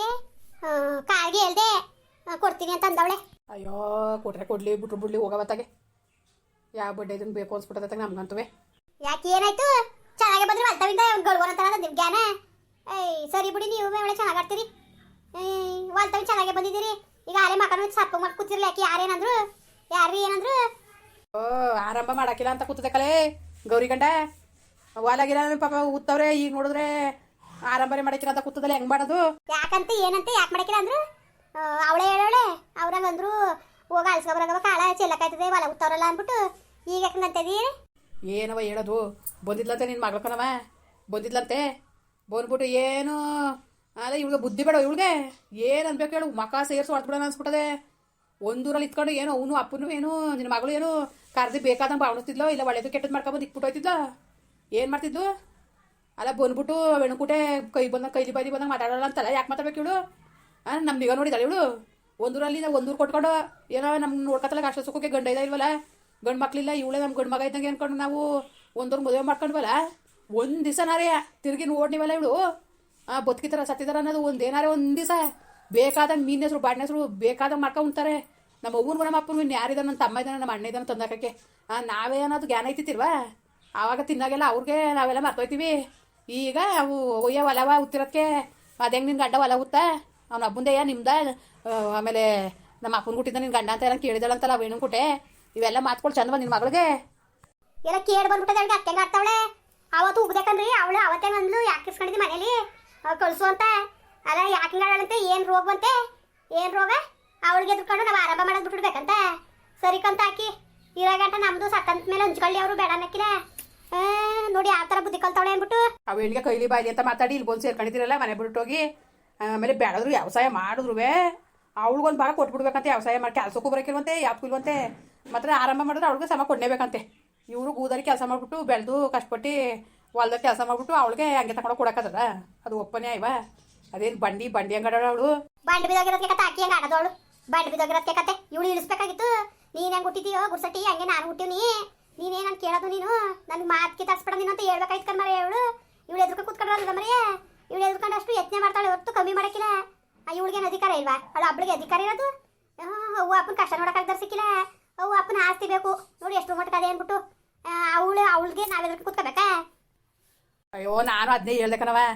ಅದಕ್ಕೆ ಕಾಲ್ಗೆ ಹೇಳ್ದೆ ಕೊಡ್ತೀನಿ ಅಂತ ಅಂದವಳೆ. ಅಯ್ಯೋ ಕೊಟ್ರೆ ಕೊಡ್ಲಿ ಬಿಟ್ರು ಬಿಡ್ಲಿ ಹೋಗವತ್ತಾಗೆ ಯಾವ ಬಡ್ಡೆ ಇದನ್ನು ಬೇಕು ಅನ್ಸ್ಬಿಟ್ಟದ ನಮ್ಗಂತುವೆ. ಯಾಕೆ ಏನಾಯ್ತು? ಚೆನ್ನಾಗಿ ಬಂದ್ರೆ ಮಲ್ತವಿಂದ ಗಳ್ಗೋರ್ ಅಂತಾರ ನಿಮ್ ಜ್ಞಾನ. ಏಯ್ ಸರಿ ಬಿಡಿ ನೀವು ಒಳ್ಳೆ ಚೆನ್ನಾಗಿ ಆಡ್ತೀರಿ. ವಾಲ್ತವಿ ಚೆನ್ನಾಗಿ ಬಂದಿದ್ದೀರಿ. ಈಗ ಆರೇ ಮಕ್ಕಳು ಸಪ್ಪ ಮಾಡಿ ಕೂತಿರ್ಲಿ ಯಾಕೆ ಯಾರೇನಂದ್ರು? ಯಾರು ಏನಂದ್ರು? ಓ ಆರಂಭ ಮಾಡಾಕಿಲ್ಲ ಅಂತ ಕೂತದೆ ಕಲೆ ಗೌರಿ ಗಂಡ. ವಾಲಾಗಿರ ಪಾಪ ಊತ್ತವ್ರೆ ಈಗ ನೋಡಿದ್ರೆ ಆರಂಭನೆ ಮಾಡಕಿರ ಅಂತ ಕೂತದಲ್ಲ ಹೆಂಗ್ ಮಾಡೋದು? ಯಾಕಂತ ಏನಂತ ಯಾಕೆ ಮಾಡಕಿರ ಅಂದ್ರು? ಅವಳೆ ಹೇಳೋಳೆ ಅವ್ರಂಗ ಅಂದ್ರು ಹೋಗ ಅಲ್ಸ್ಕೊಬರಾಗವ ಕಾಳ ಚೆಲ್ಲಕಾಯ್ತದೆ ಹೊಲ ಉತ್ತವ್ರಲ್ಲ ಅಂದ್ಬಿಟ್ಟು ಈಗ ಯಾಕಂತದಿ ಏನವ ಹೇಳೋದು? ಬಂದಿದ್ಲಂತೆ ನಿನ್ನ ಮಗಳಕನವ ಬಂದಿದ್ಲಂತೆ? ಬಂದ್ಬಿಟ್ಟು ಏನು ಅಲ್ಲ ಇವಳಿಗೆ ಬುದ್ಧಿ ಬೇಡ ಇವಳಿಗೆ. ಏನು ಅನ್ಬೇಕು ಹೇಳು ಮಕ ಸೇರಿಸಿ ಹೊಡ್ಬಿಡೋಣ ಅನ್ಸ್ಬಿಟ್ಟದೆ. ಒಂದೂರಲ್ಲಿ ಇತ್ಕೊಂಡು ಏನೋ ಅವನು ಅಪ್ಪನು ಏನು ನಿನ್ನ ಮಗಳು ಏನು ಕರ್ದಿ ಬೇಕಾದಂಗೆ ಬಾವಣಿಸ್ತಿದ್ಲೋ ಇಲ್ಲ ಒಳ್ಳೇದು ಕೆಟ್ಟದ್ದು ಮಾಡ್ಕೊಂಬಂದು ಇಕ್ಬಿಟ್ಟು ಹೋಯ್ತಿದ್ಲ ಏನು ಮಾಡ್ತಿದ್ಲು? ಅಲ್ಲ ಬಂದ್ಬಿಟ್ಟು ವೆಣಕುಟೆ ಕೈ ಬಂದಾಗ ಕೈಲಿ ಬೈಲಿ ಬಂದಾಗ ಮಾತಾಡೋಲ್ಲ ಅಂತಲ್ಲ ಯಾಕೆ ಮಾತಾಡ್ಬೇಕು ಇವಳು? ನಮ್ಮ ನಿಗ ನೋಡಿದಾಳೆ ಇವಳು. ಒಂದೂರಲ್ಲಿ ನಾವು ಒಂದೂರು ಕೊಟ್ಕೊಂಡು ಏನೋ ನಮ್ಮ ನೋಡ್ಕೊತಲ್ಲ ಅಷ್ಟು ಸುಖಕ್ಕೆ ಗಂಡ ಇದ ಇಲ್ವಲ್ಲ? ಗಂಡು ಮಕ್ಳಿಲ್ಲ, ಇವಳೇ ನಮ್ಮ ಗಂಡು ಮಗ ಇದ್ದಂಗೆ ಅನ್ಕೊಂಡು ನಾವು ಒಂದೂರು ಮದುವೆ ಮಾಡ್ಕೊಂಡ್ವಲ್ಲ? ಒಂದು ದಿವಸ ನಾರೇ ತಿರುಗಿ ನೋಡ್ನಿವಲ್ಲ ಇವಳು? ಬದುಕಿತಾರ ಸತ್ತಿದಾರ ಅನ್ನೋದು ಒಂದು ಏನಾರೇ ಒಂದು ದಿವಸ. ಬೇಕಾದಂಗೆ ಮೀನ್ ಹೆಸರು ಬಾಡಿನ ಹೆಸರು ಬೇಕಾದಂಗೆ ಮಾಡ್ಕೊಂಡ್ತಾರೆ ನಮ್ಮ ಅವ್ವನ್ಗೂ ನಮ್ಮ ಅಪ್ಪನ ಇನ್ನು ಯಾರಿದ್ದಾನೆ ನನ್ನ ತಮ್ಮ ಇದ್ದಾನೆ ನಮ್ಮ ಅಣ್ಣ ಇದ್ದಾನೆ ತಂದಾಕಕ್ಕೆ. ನಾವೇ ಅನ್ನೋದು ಜ್ಞಾನ ಐತಿತ್ತಿಲ್ವಾ? ಆವಾಗ ತಿನ್ನಾಗೆಲ್ಲ ಅವ್ರಿಗೆ ನಾವೆಲ್ಲ ಮರ್ತೋಯ್ತೀವಿ ಈಗ ಅವು ಒಯ್ಯ ಹೊಲವ ಉತ್ತಿರೋದಕ್ಕೆ ಅದು ಹೆಂಗೆ ನಿನ್ನ ಗಂಡ ಹೊಲ ಉತ್ತ, ಅವ್ನ ಅಬ್ಬಂದೆಯ ನಿಮ್ದ ಆಮೇಲೆ ನಮ್ಮ ಅಪ್ಪನ ಗುಟ್ಟಿದ್ದ ನಿನ್ನ ಗಂಡ ಅಂತ ಎಲ್ಲ ಕೇಳಿದಳಂತಲ್ಲ ವೇಣು ಕುಟೆ. ಇವೆಲ್ಲ ಮಾತ್ಕೊಳ್ ಚಂದ ನಿನ್ನ ಮಗಳಿಗೆ? ಎಲ್ಲ ಕೇಳಿ ಬಂದ್ಬಿಟ್ಟದ ಅಕ್ಕ ಅತ್ತೆಂಗ ಆಡ್ತಾವಳೆ. ಅವತ್ತು ಉಗ್ಬೇಕಂದ್ರಿ ಅವಳು ಅವತ್ತೇ ಅಂದ್ಲು ಯಾಕೆ ಇಸ್ಕೊಂಡಿದ್ದಿ ಮನೇಲಿ? ಕಳಿಸು ಅಂತ. ಅಲ್ಲ, ಯಾಕೆ ಹಿಂಗಾಡಂತೆ ಏನು ರೋಗ ಬಂತೆ? ಏನು ರೋಗ? ಅವಳಿಗೆ ಎದ್ಕೊಂಡು ನಾವು ಆರಂಭ ಮಾಡೋದು ಸರಿ ಕಂತ ಹಾಕಿ ಇರೋ ನಮ್ಮದು ಸತ್ತಂತ ಮೇಲೆ ಹಂಚ್ಕೊಳ್ಳಿ ಅವರು ಬೇಡ ನೋಡಿ ಆ ಥರ ಬುದ್ಧಿ ಕಲ್ತಾವಳೆ ಅಂದ್ಬಿಟ್ಟು. ಇಲ್ಲಿಗೆ ಕೈಲಿ ಬಾಯಿ ಅಂತ ಮಾತಾಡಿ ಇಲ್ಲಿ ಬಂದು ಸೇರ್ಕೊಂಡಿದ್ದೀರಲ್ಲ ಮನೆ ಬಿಟ್ಟೋಗಿ ಆಮೇಲೆ ಬೆಳೆದ್ರು ವ್ಯವಸಾಯ ಮಾಡಿದ್ರುವೆ. ಅವಳಿಗೊಂದು ಭಾಗ ಕೊಟ್ಬಿಡ್ಬೇಕಂತೆ ವ್ಯವಸಾಯ ಮಾಡಿ. ಕೆಲಸಕ್ಕೂ ಬರೋಕಿಲ್ವಂತೆ ಇಲ್ವಂತೆ ಮಾತ್ರ ಆರಂಭ ಮಾಡಿದ್ರೆ ಅವಳಿಗೆ ಸಮ ಕೊಡಲೇಬೇಕಂತೆ. ಇವರು ಗೂದಾರಿ ಕೆಲಸ ಮಾಡ್ಬಿಟ್ಟು ಬೆಳೆದು ಕಷ್ಟಪಟ್ಟು ಹೊಲ್ದಾಗ ಕೆಲಸ ಮಾಡ್ಬಿಟ್ಟು ಅವಳಿಗೆ ಹಂಗೆ ತಗೊಂಡು ಕೊಡಕ್ಕದ ಅದು ಒಪ್ಪನೇ ಆಯ್ವ ಅದೇನು ಬಂಡಿ ಬಂಡಿ ಅಂಗಡ ಅವಳು. ಬಂಡಿ ಬಿದ್ದೋಗಿರೋದಕ್ಕೆ ಕತೆ ಅಕ್ಕಿ ಹಂಗೆ ಅವಳು. ಬಂಡಿ ಬಿದ್ದೋಗಿರೋದಕ್ಕೆ ಕತೆ. ಇವಳು ಇಳಿಸ್ಬೇಕಾಗಿತ್ತು. ನೀನ್ ಹೆಂಗ್ ಹುಟ್ಟಿದೀಯೋ ಗುಡ್ಸಟ್ಟಿ ಹಂಗೆ ನಾನು ಹುಟ್ಟಿವ್ನಿ ನೀನೇ ನಾನು ಕೇಳೋದು ನೀನು? ನನಗೆ ಮಾತಿಗೆ ತರ್ಸ್ಬೇಡ ನೀನು ಅಂತ ಹೇಳ್ಬೇಕಾಯ್ತು ಕಣ್ಮರೆ ಇವಳು. ಇವಳು ಎದುರ್ಕೊಂಡು ಕೂತ್ಕೊಂಡ್ರಲ್ಲ ಮರೆಯ ಇವಳು ಎದುರ್ಕೊಂಡು ಅಷ್ಟು ಯತ್ನೆ ಮಾಡ್ತಾಳೆ ಹೊತ್ತು ಕಮ್ಮಿ ಮಾಡೋಕ್ಕಿಲ್ಲ. ಆ ಇವಳಿಗೇನು ಅಧಿಕಾರ ಇಲ್ವಾ? ಅವಳು ಅಬ್ಳಿಗೆ ಅಧಿಕಾರ ಇರೋದು? ಅವ್ವ ಅಪ್ಪನ ಕಷ್ಟ ನೋಡಕ್ಕಾಗ್ದಾರ ಸಿಕ್ಕಿಲ್ಲ ಅವ್ವ ಅಪ್ಪನ ಆಸ್ತಿ ಬೇಕು. ನೋಡಿ, ಎಷ್ಟು ಮಟ್ಟ ಅದೇ ಅಂದ್ಬಿಟ್ಟು ಅವಳು, ಅವಳಿಗೆ ಎದುರು ಕೂತ್ಕೋಬೇಕಾ? ಅಯ್ಯೋ, ನಾನು ಅದನ್ನೇ ಹೇಳ್ದೆ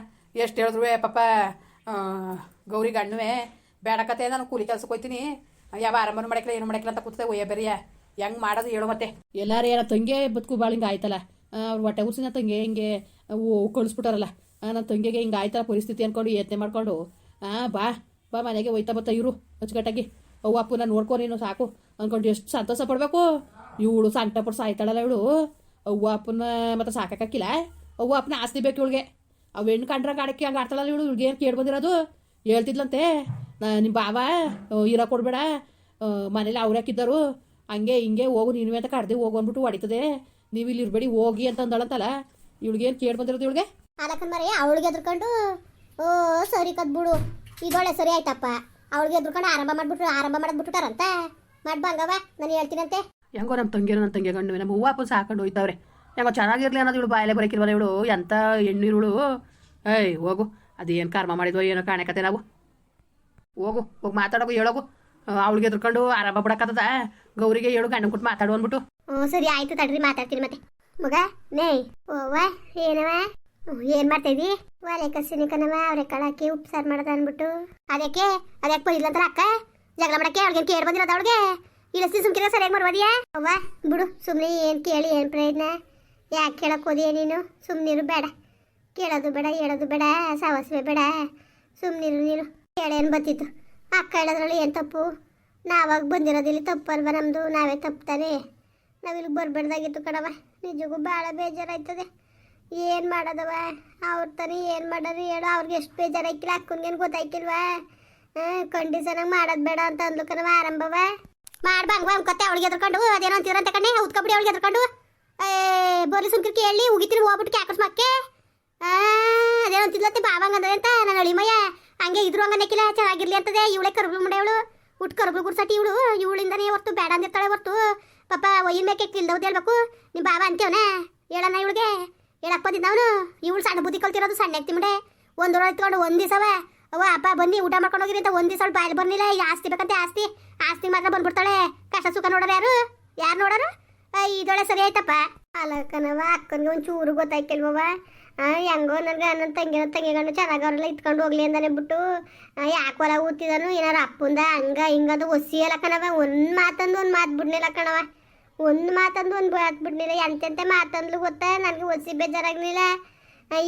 ಎಷ್ಟು ಹೇಳಿದ್ರು ಪಾಪ ಗೌರಿ ಗಣ್ಣುವೆ ಬೇಡಕತೆ ನಾನು ಕೂಲಿ ಕೆಲಸಕ್ಕೆ ಹೋಯ್ತೀನಿ. ಯಾವ ಆರಂಭನೂ ಮಾಡಕ್ಕಿಲ್ಲ, ಏನು ಮಾಡಕ್ಕಿಲ್ಲ ಅಂತ ಕೂತಿದೆ ಒಯ್ಯ ಬೇರೆಯ. ಹೆಂಗ್ ಮಾಡೋದು ಹೇಳು ಮತ್ತೆ. ಎಲ್ಲಾರು ಏನೋ ತಂಗೆ ಬದುಕು ಭಾಳ ಹಿಂಗೆ ಆಯ್ತಲ್ಲ. ಅವ್ರು ಹೊಟ್ಟೆ ಉಸಿನ ತಂಗೆ ಹಿಂಗೆ ಕಳಿಸ್ಬಿಟ್ಟಾರಲ್ಲ ನನ್ನ ತಂಗಿಗೆ ಹಿಂಗೆ ಆಯ್ತಲ್ಲ ಪರಿಸ್ಥಿತಿ ಅನ್ಕೊಂಡು ಯತ್ನೆ ಮಾಡ್ಕೊಂಡು. ಹಾಂ ಬಾ ಬಾ ಮನೆಗೆ ಹೋಯ್ತಾ ಬತ್ತಾ ಇರು ಅಚ್ಚುಕಟ್ಟಾಗಿ. ಅವ್ವ ಅಪ್ಪನ ನೋಡ್ಕೊ ನೀನು ಸಾಕು. ಅನ್ಕೊಂಡು ಎಷ್ಟು ಸಂತೋಷ ಪಡ್ಬೇಕು. ಇವಳು ಸಂಕಟ ಪಡ್ಸ ಆಯ್ತಾಳಲ್ಲ ಇವಳು. ಅವ್ವ ಅಪ್ಪನ ಮತ್ತೆ ಸಾಕಾಕಿಲ್ಲ ಅವ್ವ ಅಪ್ಪನ ಆಸ್ತಿ ಬೇಕು ಇವಳಿಗೆ. ಅವು ಹೆಣ್ಣು ಕಂಡ್ರ ಗಾಡಕ್ಕೆ ಹಂಗೆ ಆಡ್ತಾಳಲ್ಲ ಇವಳು. ಇವ್ಳಿಗೆ ಏನು ಕೇಳಿ ಬಂದಿರೋದು? ಹೇಳ್ತಿದ್ಲಂತೆ. ನಿಮ್ಮ ಬಾವ ಇರೋ ಕೊಡ್ಬೇಡ. ಆ, ಮನೇಲಿ ಅವ್ರು ಹಾಕಿದ್ದರು ಹಂಗೆ ಹಿಂಗೆ ಹೋಗು ನೀನು ಅಂತ ಕಡ್ದೆ ಹೋಗು ಅಂದ್ಬಿಟ್ಟು ಹೊಡಿತದೆ. ನೀವು ಇಲ್ಲಿ ಇರ್ಬೇಡಿ ಹೋಗಿ ಅಂತ ಅಂದಳಂತಲ್ಲ. ಇವಳಿಗೆ ಏನು ಕೇಳಿ ಬಂದಿರೋದು ಇವಳಿಗೆ? ಅಲಕ್ಕನ್ ಮರಿ ಅವಳಿಗೆ ಎದ್ಕೊಂಡು ಓ ಸರಿ ಕದ್ಬಿಡು. ಇದೊಳೆ ಸರಿ ಆಯ್ತಪ್ಪ. ಅವಳಿಗೆ ಎದ್ಕೊಂಡು ಆರಂಭ ಮಾಡ್ಬಿಟ್ಟು ಆರಂಭ ಬಿಟ್ಟಾರಂತ ಬಿಟ್ಬಿಟ್ಟಾರಂತ. ಮಾಡ್ಬಂಗವ ನಾನು ಹೇಳ್ತೀನಂತೆ. ಹೆಂಗೋ ನಮ್ಮ ತಂಗಿರೋ ನನ್ನ ತಂಗಿ ಗಂಡು ನಮ್ಮ ಹೂವು ಹಾಕೊಂಡು ಸಾಕೊಂಡು ಹೋಯ್ತವ್ರೆ. ಹೆಂಗೋ ಚೆನ್ನಾಗಿರ್ಲಿ ಅನ್ನೋದು ಇವಳು ಬಾಯಲೆ ಬರೋಕಿಲ್ವಲ್ಲ ಇವಳು? ಎಂಥ ಹೆಣ್ಣಿರುಳು? ಏಯ್ ಹೋಗು. ಅದೇನು ಕರ್ಮ ಮಾಡಿದ್ವೋ ಏನೋ ಕಾಣಕತ್ತೆ ನಾವು? ಹೋಗು ಹೋಗಿ ಮಾತಾಡೋಗು ಹೇಳೋಗು. ಅವಳಿಗೆ ಎದ್ರಕೊಂಡು ಆರಂಭ ಬಿಡಕ್ಕತ್ತದ ಗೌರಿಗೆ ಹೇಳು ಗಂಡ ಕೊಟ್ಟು ಮಾತಾಡು ಅನ್ಬಿಟ್ಟು ಹ್ಞೂ, ಸರಿ, ಆಯ್ತು ತಡ್ರಿ, ಮಾತಾಡ್ತೀನಿ ಮತ್ತೆ. ಮಗ, ನೇ ಓವ ಏನವ ಏನ್ ಮಾಡ್ತಾ ಇದ್ದಿ ಒಲೆ ಕಸಿನಿ ಕಣವ ಅವ್ರೆ ಕಳಾಕಿ ಉಪ್ಸಾರು ಮಾಡೋದು ಅಂದ್ಬಿಟ್ಟು. ಅದಕ್ಕೆ ಅದಕ್ಕೆ ಬೈದ್ಲ ಅಂತ ಅಕ್ಕ? ಜಗಳ ಮಾಡಕ್ಕೆ ಅವ್ಳಿಗೆ ಕೇಳಿ ಬಂದಿರೋದು ಅವಳಿಗೆ? ಇಲ್ಲ ಸುಮ್ಕಿರೋ ಸರಿಯಾಗಿ ಮಾಡ್ಬೋದಿಯಾ ಅವ್ವ, ಬಿಡು ಸುಮ್ಮನೆ ಏನು ಕೇಳಿ, ಏನು ಪ್ರಯತ್ನ? ಯಾಕೆ ಕೇಳಕ್ ಹೋದಿಯ ನೀನು? ಸುಮ್ಮನಿರು ಬೇಡ. ಕೇಳೋದು ಬೇಡ, ಹೇಳೋದು ಬೇಡ, ಸಾವಸ್ವೆ ಬೇಡ. ಸುಮ್ಮನಿರು ನೀನು. ಕೇಳೇನು ಬತ್ತಿತ್ತು ಅಕ್ಕ ಹೇಳೋದ್ರಲ್ಲಿ ಏನು ತಪ್ಪು? ನಾವಾಗ ಬಂದಿರೋದಿಲ್ಲ ತಪ್ಪಲ್ವ? ನಮ್ಮದು ನಾವೇ ತಪ್ತಾನೆ ನಾವಿಲ್ಲಿ ಬರ್ಬಾರ್ದಾಗಿತ್ತು ಕಡವ ನಿಜಕ್ಕೂ ಭಾಳ ಬೇಜಾರಾಯ್ತದೆ. ಏನು ಮಾಡೋದವ ಅವ್ರ ತಾನೇ ಏನು ಮಾಡೋದು ಹೇಳು. ಅವ್ರಿಗೆ ಎಷ್ಟು ಬೇಜಾರಾಯ್ಕಿಲ್ಲ ಅಕ್ಕನಿಗೇನು ಗೊತ್ತಾಯ್ಕಿಲ್ವಾ ಕಂಡೀಷನಾಗಿ ಮಾಡೋದು ಬೇಡ ಅಂತ ಅಂದ್ಲು ಕಣವ ಆರಂಭವ ಮಾಡ್ಬಂಗ ಅನ್ಕೊತ್ತೆ ಅವಳಿಗೆ ಎದ್ಕೊಂಡು ಅದೇನೋ ಅಂತೀರಂತ ಕಣ್ಣೆ. ಉತ್ಕೊಬಿಡಿ ಅವಳಿಗೆ ಎದ್ಕೊಂಡು ಏ ಬೋಲಿ ಸುಮ್ಕಿರ್ ಕೇಳಿ ಉಗಿತೀನಿ ಹೋಗ್ಬಿಟ್ಟು ಕ್ಯಾಕಸ್ ಮಕ್ಕೆ. ಅದೇನೋ ಅಂತಿದ್ಲತ್ತೆ ಬಾವಂಗ ಅಂತ ನನ್ನ ಅಳಿಮಯ್ಯ. ಹಂಗೆ ಇದ್ರು ಹಂಗನ್ನಕ್ಕಿಲ್ಲ ಚೆನ್ನಾಗಿರ್ಲಿ ಅಂತದೆ. ಇವಳೆ ಕರ್ಗಳು ಮಾಡ್ಯವಳು ಹುಟ್ಟು ಕರ್ಗಳು ಗುರ್ಸಟಿ ಇವಳು, ಇವಳಿಂದನೇ ಹೊರ್ತು ಬೇಡ ಅಂದಿರ್ತಾಳೆ ಹೊರ್ತು. ಪಾಪ ಒಯ್ಯಿನ ಮೇಕೆ ಕಿಲ್ದವ್ದು ಹೇಳ್ಬೇಕು. ನಿಮ್ಮ ಬಾಬಾ ಅಂತೀವನ ಹೇಳಣ್ಣ ಇವಳಿಗೆ. ಹೇಳಕ್ ಬಂದಿದ್ದ ಅವನು. ಇವಳು ಸಣ್ಣ ಬುದ್ಧಿ ಕಲ್ತಿರೋದು ಸಣ್ಣ ತಿಮ್ಮಡೆ ಒಂದು ಊರ ಎತ್ಕೊಂಡು ಒಂದು ದಿವಸವ ಅವ್ವ, ಅಪ್ಪ ಬನ್ನಿ, ಊಟ ಮಾಡ್ಕೊಂಡು ಹೋಗಿರಿ ಅಂತ ಒಂದು ದಿವಸ ಬಾಯಲ್ಲಿ ಬರ್ಲಿಲ್ಲ. ಈಗ ಆಸ್ತಿ ಬೇಕಂತೆ ಆಸ್ತಿ. ಆಸ್ತಿ ಮಾತ್ರ ಬಂದ್ಬಿಡ್ತಾಳೆ. ಕಷ್ಟ ಸುಖ ನೋಡೋರು ಯಾರು? ಯಾರು ನೋಡೋರು? ಇದೊಳೆ ಸರಿ ಆಯ್ತಪ್ಪ. ಅಲ್ಲ ಕಣವ ಅಕ್ಕನಿಗೆ ಒಂಚೂರು ಗೊತ್ತಾಯ್ಕೆಲ್ವವ ಹೆಂಗೋ ನನಗೆ ನನ್ನ ತಂಗಿನ ತಂಗಿಗಣ್ಣು ಚೆನ್ನಾಗವ್ರೆಲ್ಲ ಇತ್ಕೊಂಡು ಹೋಗ್ಲಿ ಅಂದಾನೆ ಬಿಟ್ಟು ಯಾಕೆ ಹೊಲ ಊತಿದನು ಏನಾರು ಅಪ್ಪಂದ, ಹಂಗ ಹಿಂಗದು ಒಸಿ ಅಲ್ಲ ಕಣವ ಒಂದು ಮಾತಂದು ಒಂದು ಮಾತು ಬಿಡ್ನಿಲ್ಲ ಕಣವ ಒಂದು ಮಾತಂದು ಒಂದು ಮಾತು ಬಿಡ್ನಿಲ್ಲ. ಎಂತೆಂತ ಮಾತಂದ್ಲು ಗೊತ್ತಾ? ನನಗೆ ಒಸಿ ಬೇಜಾರಾಗ್ಲಿಲ್ಲ.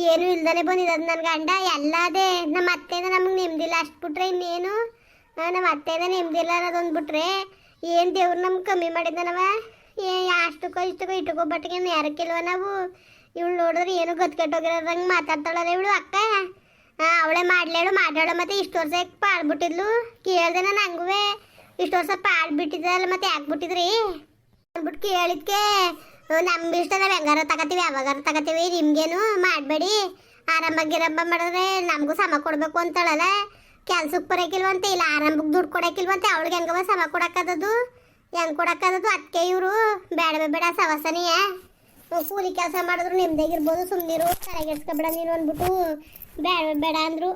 ಏನು ಇಲ್ದಾನೆ ಬಂದಿದ್ದು ನನ್ನ ಗಂಡ. ಎಲ್ಲದೇ ನಮ್ಮ ಅತ್ತೆಯಿಂದ ನಮಗೆ ನೆಮ್ಮದಿಲ್ಲ ಅಷ್ಟು ಬಿಟ್ರೆ ಇನ್ನೇನು? ನಮ್ಮ ಅತ್ತೆಯಿಂದ ನೆಮ್ಮದಿಲ್ಲ ಅನ್ನೋದೊಂದು ಬಿಟ್ರೆ ಏನು ದೇವ್ರು ನಮ್ಗೆ ಕಮ್ಮಿ ಮಾಡಿದ್ದಾನವ ಏ, ಅಷ್ಟಕ್ಕೋ ಇಷ್ಟಕ್ಕೋ ಇಟ್ಟುಕೋ ಬಟ್ಟಿಗೆ ಯಾರಕ್ಕಿಲ್ವ ನಾವು? ಇವಳು ನೋಡಿದ್ರೆ ಏನು ಗತ್ಕೆಟ್ಟೋಗಿರೋದಂಗೆ ಮಾತಾಡ್ತಾಳ ಇವಳು ಅಕ್ಕ? ಅವಳೆ ಮಾಡ್ಲೇಳು ಮಾಡ್ಯಾಳು ಮತ್ತೆ ಇಷ್ಟು ವರ್ಷ ಪಾಳ್ಬಿಟ್ಟಿದ್ಲು ಕೇಳ್ದೆ ನಾನು ಹಂಗುವೆ ಇಷ್ಟು ವರ್ಷ ಪಾಡ್ಬಿಟ್ಟಿದ್ದಲ್ಲ ಮತ್ತೆ ಯಾಕೆ ಬಿಟ್ಟಿದ್ರಿ? ಅಂದ್ಬಿಟ್ಟು ಕೇಳಿದ್ಕೆ ನಮ್ಮ ಇಷ್ಟ ನಾವು ಹೆಂಗಾರ ತಗೋತೀವಿ ಯಾವಾಗಾರ ತಗೋತೀವಿ, ನಿಮ್ಗೇನು ಮಾಡಬೇಡಿ. ಆರಾಮಾಗಿರಂಬ ಮಾಡಿದ್ರೆ ನಮಗೂ ಸಮ ಕೊಡಬೇಕು ಅಂತಳಲ್ಲ. ಕೆಲ್ಸಕ್ಕೆ ಬರೋಕಿಲ್ವಂತೆ, ಇಲ್ಲ ಆರಂಭಕ್ಕೆ ದುಡ್ಡು ಕೊಡೋಕಿಲ್ವಂತೆ, ಅವಳಿಗೆ ಹೆಂಗವ ಸಮ ಕೊಡಕ್ಕದದು ಹೆಂಗೆ ಕೊಡಕ್ಕದದು ಅದಕ್ಕೆ ಇವರು ಬೇಡ ಬೇಡ ಸವಸನೆಯ. ಕೂಲಿ ಕೆಲಸ ಮಾಡಿದ್ರು ನೆಮ್ಮದಿಯಾಗಿರ್ಬೋದು ಸುಮ್ಮನಿರು ತಲೆಗೆಡ್ಸ್ಕೊಬೇಡ ನೀನು ಅಂದ್ಬಿಟ್ಟು ಬೇಡ ಬೇಡ ಅಂದರು.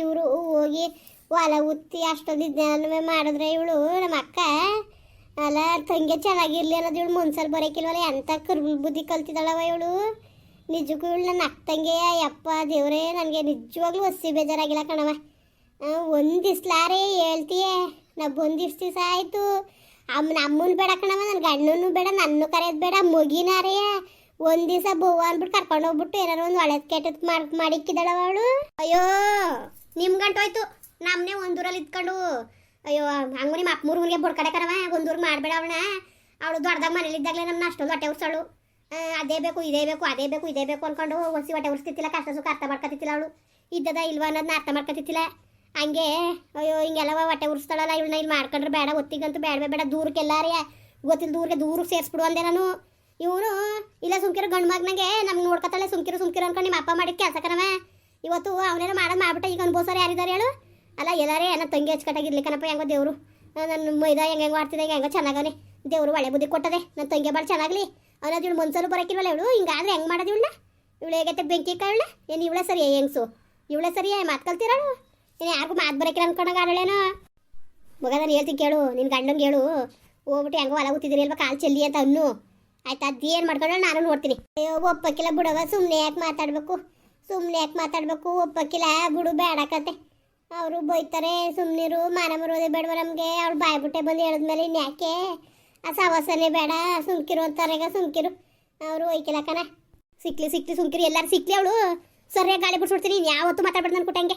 ಇವರು ಹೋಗಿ ಹೊಲ ಉತ್ತಿ ಅಷ್ಟೊಂದು ಮಾಡಿದ್ರೆ ಇವಳು, ನಮ್ಮ ಅಕ್ಕ, ಅಲ್ಲ, ತಂಗೆ ಚೆನ್ನಾಗಿರ್ಲಿ ಅನ್ನೋದು ಇವಳು ಮುನ್ಸಲ್ ಬರೋಕಿಲ್ವಲ್ಲ ಎಂಥ ಕರ್, ಬುದ್ಧಿ ಕಲ್ತಿದ್ದಾಳವ ಇವಳು? ನಿಜಕ್ಕೂ ಇವಳು ನನ್ನ ಅಕ್ಕಂಗೆ ಯಪ್ಪ ದೇವ್ರೇ, ನನಗೆ ನಿಜವಾಗ್ಲೂ ಒಸಿ ಬೇಜಾರಾಗಿಲ್ಲ ಕಣವ ಒಂದು ಹೇಳ್ತೀಯೇ, ನಾ ಬಂದಿಷ್ಟು ದಿವಸ ಆಯಿತು ಅಮ್ಮ ಅಮ್ಮನ ಬೇಡ ಕಣವ ನನ್ನ ಗಂಡನೂ ಬೇಡ, ನನ್ನ ಕರೆಯೋದು ಬೇಡ, ಮುಗಿನಾರೇ. ಒಂದು ದಿವಸ ಅಂದ್ಬಿಟ್ಟು ಕರ್ಕೊಂಡು ಹೋಗ್ಬಿಟ್ಟು ಏನಾರು ಒಂದು ಒಳ್ಳೇದು ಕೆಟ್ಟದ್ ಮಾಡಿ ಮಾಡಿಕ್ಕಿದ್ದಾಳವ ಅವಳು. ಅಯ್ಯೋ, ನಿಮ್ ಗಂಟು ಹೋಯ್ತು. ನಮ್ಮನೆ ಒಂದೂರಲ್ಲಿ ಇದ್ಕೊಂಡು. ಅಯ್ಯೋ, ಹಂಗ ನಿಮ್ಮ ಅಪ್ಪ ಮೂರ್ಗನಿಗೆ ಬುಡ್ಕಡೆ ಕರವ ಒಂದೂರು ಮಾಡಬೇಡ ಅವಳನ್ನ. ಅವಳು ದೊಡ್ಡದಾಗ ಮನೇಲಿ ಇದ್ದಾಗಲೇ ನಮ್ಮನ್ನ ಅಷ್ಟೊಂದು ಹೊಟ್ಟೆ ಉರ್ಸಳು ಅದೇ ಬೇಕು, ಇದೇ ಬೇಕು, ಅದೇ ಬೇಕು, ಇದೇ ಬೇಕು ಅನ್ಕೊಂಡು ಹೊಸಿ ಹೊಟ್ಟೆ ಉರ್ಸ್ತಿತ್ತಿಲ್ಲ, ಕಷ್ಟ ಸುಖ ಅರ್ಥ ಮಾಡ್ಕೊತಿತ್ತಿಲ್ಲ ಅವಳು. ಇದ್ದದ ಇಲ್ವಾ ಅನ್ನೋದನ್ನ ಅರ್ಥ ಮಾಡ್ಕೊತಿತ್ತಿಲ್ಲ. ಹಂಗೆ, ಅಯ್ಯೋ, ಹಿಂಗೆಲ್ಲವ ಹೊಟ್ಟೆ ಉರ್ಸ್ತಾಳಲ್ಲ, ಇವಳನ್ನ ಇಲ್ಲಿ ಮಾಡ್ಕೊಂಡ್ರೆ ಬೇಡ, ಒತ್ತಿಗಂತೂ ಬೇಡ ಬೇಡ, ದೂರಕ್ಕೆ ಎಲ್ಲಾರೇ ಗೊತ್ತಿಲ್ಲ ದೂರಿಗೆ ದೂರಕ್ಕೆ ಸೇರಿಸ್ಬಿಡು ಅಂದೆ ನಾನು. ಇವನು ಇಲ್ಲ ಸುಮ್ಕಿರೋ, ಗಂಡು ಮಗನಾಗೆ ನಮ್ಗೆ ನೋಡ್ಕೊತಾಳೆ, ಸುಮ್ಕಿರು ಸುಮ್ಕಿರು ಅನ್ಕೊಂಡು ನಿಮ್ಮ ಅಪ್ಪ ಮಾಡಿದ ಕೆಲಸ ಕಣವ ಇವತ್ತು ಅವನೇನೋ ಮಾಡೋದು ಮಾಡ್ಬಿಟ್ಟ, ಈಗ ಅನ್ಬೋಸೋರು ಯಾರಿದ್ದಾರೆ ಹೇಳು? ಅಲ್ಲ, ಎಲ್ಲಾರೇ, ನನ್ನ ತಂಗಿ ಹಚ್ಕಟ್ಟಾಗಿರ್ಲಿ ಕಣಪ್ಪ, ಹೆಂಗೋ ದೇವರು. ನನ್ನ ಮೈದ ಹೆಂಗೆ ಹೆಂಗೆ ಮಾಡ್ತಿದ್ದೆ ಹೆಂಗೆ ಹೆಂಗೋ ಚೆನ್ನಾಗವನೆ. ದೇವರು ಒಳ್ಳೆ ಬುದ್ಧಿ ಕೊಟ್ಟದೆ, ನನ್ನ ತಂಗಿ ಭಾಳ ಚೆನ್ನಾಗಲಿ. ಅನ್ನೋದು ಇವಳು ಮನ್ಸಲ್ಲೂ ಬರೋಕಿಲ್ವಲ್ಲ ಇವಳು? ಹಿಂಗಾದ್ರೆ ಹೆಂಗೆ ಮಾಡೋದು ಇವಳನ್ನ? ಇವಳು ಹೇಗೈತೆ ಬೆಂಕಿ ಕಾಳನ್ನ ಏನು ಇವಳೇ ಸರಿ ಹೆಂಗ್ಸು? ಇವಳೇ ಸರಿ ಮಾತು ಕಲ್ತಿರೋಳು? ನೀನು ಯಾರಿಗೂ ಮಾತು ಬರೋಕಿಲ್ಲ ಅನ್ಕೊಂಡಾಗ ಆಡಳೇನೋ ಮಗ ನಾನು ಹೇಳ್ತೀನಿ ಕೇಳು ನಿನ್ನ ಗಂಡಂಗೆ ಹೇಳು. ಹೋಗ್ಬಿಟ್ಟು ಹೆಂಗೋ ಹೊಲ ಕೂತಿದ್ದೀರಿ ಅಲ್ವಾ, ಕಾಲು ಚೆಲ್ಲಿ ಅಂತ ಅನ್ನು ಆಯ್ತಾ ಏನು ಮಾಡ್ಕೊಂಡು ನಾನು ನೋಡ್ತೀನಿ. ಅಯ್ಯೋ, ಒಪ್ಪಕ್ಕಿಲ್ಲ ಬಿಡವ ಸುಮ್ಮನೆ ಯಾಕೆ ಮಾತಾಡಬೇಕು? ಸುಮ್ಮನೆ ಯಾಕೆ ಮಾತಾಡಬೇಕು? ಒಪ್ಪಕ್ಕಿಲ್ಲ, ಬಿಡು ಬೇಡಕತ್ತೆ ಅವರು ಬೈತಾರೆ ಸುಮ್ಮನಿರು ಮಾನ ಮರೋದೇ ಬೇಡವ ನಮಗೆ. ಅವ್ರು ಬಾಯ್ಬಿಟ್ಟೆ ಬಂದು ಹೇಳಿದ್ಮೇಲೆ ಇನ್ನು ಯಾಕೆ? ಆ ಸವಾಸನೇ ಬೇಡ, ಸುಮ್ಕಿರು ಅಂತಾರೆ ಸುಮ್ಕಿರು. ಅವರು ಒಯ್ಕಿಲ್ಲ ಕಣ. ಸಿಕ್ಲಿ ಸಿಕ್ಲಿ, ಸುಮ್ಕಿರಿ, ಎಲ್ಲರೂ ಸಿಕ್ಲಿ ಅವಳು. ಸರಿಯಾಗಿ ಗಾಳಿ ಬಿಡ್ಸ್ಬಿಡ್ತೀನಿ ಯಾವತ್ತೂ ನನ್ನ ಅನ್ಕೊಟ್ಟಂಗೆ